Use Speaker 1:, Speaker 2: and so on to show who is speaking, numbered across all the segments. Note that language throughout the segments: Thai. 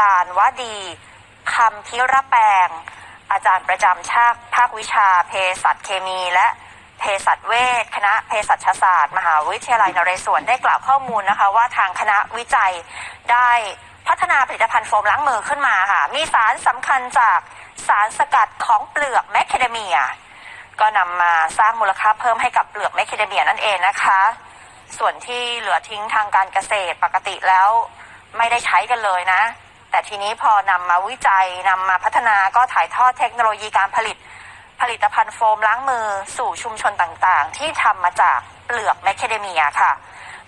Speaker 1: การวดีคำพิระแปง อาจารย์ประจำชาภาควิชาเภสัชเคมีและเภสัชเวชคณะเภสัชศาสตร์ มหาวิทยาลัยนเรศวรได้กล่าวข้อมูลนะคะ ว่าทางคณะวิจัยได้พัฒนาผลิตภัณฑ์โฟมล้างมือขึ้นมาค่ะ มีสารสำคัญจากสารสกัดของเปลือกแมคเคเดเมีย ก็นำมาสร้างมูลค่าเพิ่มให้กับเปลือกแมคเคเดเมียนั่นเองนะคะ ส่วนที่เหลือทิ้งทางการเกษตรปกติแล้วไม่ได้ใช้กันเลยนะ แต่ทีนี้พอนำมาวิจัยนำมาพัฒนาก็ถ่ายทอดเทคโนโลยีการผลิต ผลิตภัณฑ์โฟมล้างมือสู่ชุมชนต่างๆ ที่ทำมาจากเปลือกแมคเคเดเมียค่ะ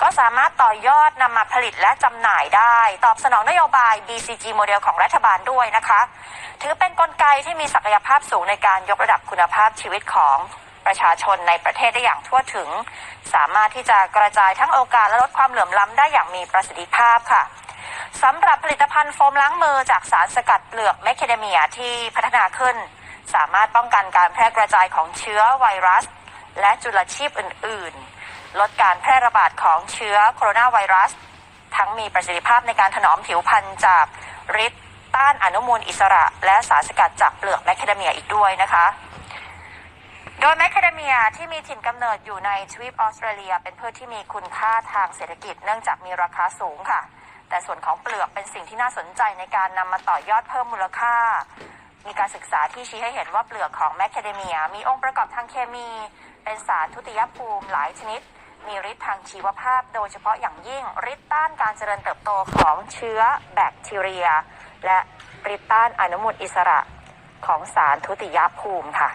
Speaker 1: ก็สามารถต่อยอดนำมาผลิตและจำหน่ายได้ ตอบสนองนโยบาย BCG โมเดลของรัฐบาลด้วยนะคะ ถือเป็นนกลไกที่มีศักยภาพสูงในการยกระดับคุณภาพชีวิตของประชาชนในประเทศได้อย่างทั่วถึง สามารถที่จะกระจายทั้งโอกาสและลดความเหลื่อมล้ำได้อย่างมีประสิทธิภาพค่ะ สำหรับผลิตภัณฑ์โฟมล้างมือจากสารสกัดเปลือกแมคเคเดเมียที่พัฒนาขึ้น สามารถป้องกันการแพร่กระจายของเชื้อไวรัส และจุลชีพอื่น ๆ ลดการแพร่ระบาดของเชื้อโคโรนาไวรัส ทั้งมีประสิทธิภาพในการถนอมผิวพรรณจากฤทธิ์ต้านอนุมูลอิสระ และสารสกัดจากเปลือกแมคเคเดเมียอีกด้วยนะคะโดยแมคคาเดเมียที่มีถิ่นกำเนิดอยู่ในทวีปออสเตรเลีย เป็นพืชที่มีคุณค่าทางเศรษฐกิจเนื่องจากมีราคาสูงค่ะ แต่ส่วนของเปลือกเป็นสิ่งที่น่าสนใจในการนำมาต่อยอดเพิ่มมูลค่า มีการศึกษาที่ชี้ให้เห็นว่าเปลือกของแมคเคเดเมีย มีองค์ประกอบทางเคมี เป็นสารทุติยภูมิหลายชนิด มีฤทธิ์ทางชีวภาพ โดยเฉพาะอย่างยิ่งฤทธิ์ต้านการเจริญเติบโตของเชื้อแบคทีเรีย และฤทธิ์ต้านอนุมูลอิสระของสารทุติยภูมิค่ะ